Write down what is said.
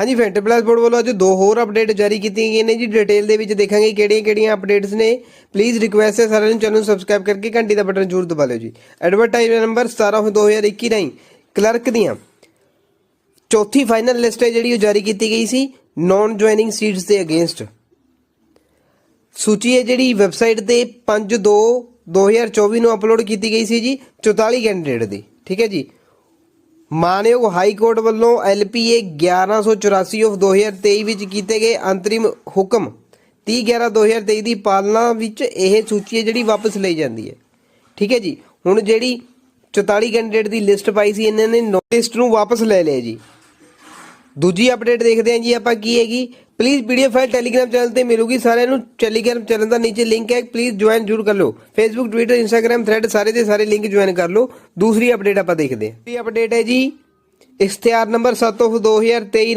ਹਾਂਜੀ ਫੈਂਟਰ plus board ਵੱਲੋਂ ਅੱਜ ਦੋ ਹੋਰ ਅਪਡੇਟ ਜਾਰੀ ਕੀਤੀਆਂ ਗਈਆਂ ਨੇ ਜੀ। ਡਿਟੇਲ ਦੇ ਵਿੱਚ ਦੇਖਾਂਗੇ ਕਿਹੜੀਆਂ-ਕਿਹੜੀਆਂ ਅਪਡੇਟਸ ਨੇ। ਪਲੀਜ਼ ਰਿਕੁਐਸਟ ਹੈ ਸਾਰਿਆਂ ਨੂੰ, ਚੈਨਲ ਨੂੰ ਸਬਸਕ੍ਰਾਈਬ ਕਰਕੇ ਘੰਟੀ ਦਾ ਬਟਨ ਜ਼ਰੂਰ ਦਬਾ ਲਿਓ ਜੀ। ਐਡਵਰਟਾਈਜ਼ ਨੰਬਰ 17/2021 ਰਾਹੀਂ ਕਲਰਕ ਦੀਆਂ ਚੌਥੀ ਫਾਈਨਲ ਲਿਸਟ ਹੈ ਜਿਹੜੀ ਉਹ ਜਾਰੀ ਕੀਤੀ ਗਈ ਸੀ ਨਾਨ ਜੁਆਇਨਿੰਗ ਸੀਟਸ ਦੇ ਅਗੇਂਸਟ ਸੂਚੀ ਹੈ ਜਿਹੜੀ ਵੈਬਸਾਈਟ ਤੇ 5 2 2024 ਨੂੰ ਅਪਲੋਡ ਕੀਤੀ ਗਈ ਸੀ ਜੀ 44 ਕੈਂਡੀਡੇਟ ਦੀ। ਠੀਕ ਹੈ ਜੀ? ਮਾਨਯੋਗ ਹਾਈ ਕੋਰਟ ਵੱਲੋਂ ਐਲਪੀਏ 1184 ਆਫ 2023 ਵਿੱਚ ਕੀਤੇ ਗਏ ਅੰਤਰਿਮ ਹੁਕਮ 30 11 2023 ਦੀ ਪਾਲਣਾ ਵਿੱਚ ਇਹ ਸੂਚੀ ਹੈ ਜਿਹੜੀ ਵਾਪਸ ਲਈ ਜਾਂਦੀ ਹੈ। ਠੀਕ ਹੈ ਜੀ? ਹੁਣ ਜਿਹੜੀ 44 ਕੈਂਡੀਡੇਟ ਦੀ ਲਿਸਟ ਪਾਈ ਸੀ, ਇਹਨਾਂ ਨੇ ਲਿਸਟ ਨੂੰ ਵਾਪਸ ਲੈ ਲਿਆ ਜੀ। ਦੂਜੀ ਅਪਡੇਟ ਦੇਖਦੇ ਹਾਂ ਜੀ ਆਪਾਂ ਕੀ ਹੈਗੀ। Please PDF file Telegram channel ਤੇ ਮਿਲੂਗੀ। ਸਾਰਿਆਂ ਨੂੰ ਟੈਲੀਗ੍ਰਾਮ ਚੈਨਲ ਦਾ ਨੀਚੇ ਲਿੰਕ ਹੈ ਪਲੀਜ਼ ਜੁਆਇਨ ਜ਼ਰੂਰ ਕਰ ਲਓ। ਫੇਸਬੁੱਕ ਟਵਿੱਟਰ ਇੰਸਟਾਗ੍ਰਾਮ ਥ੍ਰੈਡ ਸਾਰੇ ਦੇ ਸਾਰੇ ਲਿੰਕ ਜੁਆਇਨ ਕਰ ਲਓ। ਦੂਸਰੀ ਅਪਡੇਟ ਆਪਾਂ ਦੇਖਦੇ ਹਾਂ। ਇਹ ਅਪਡੇਟ ਹੈ ਜੀ, ਇਸ਼ਤਿਹਾਰ ਨੰਬਰ 7 ਆਫ 2023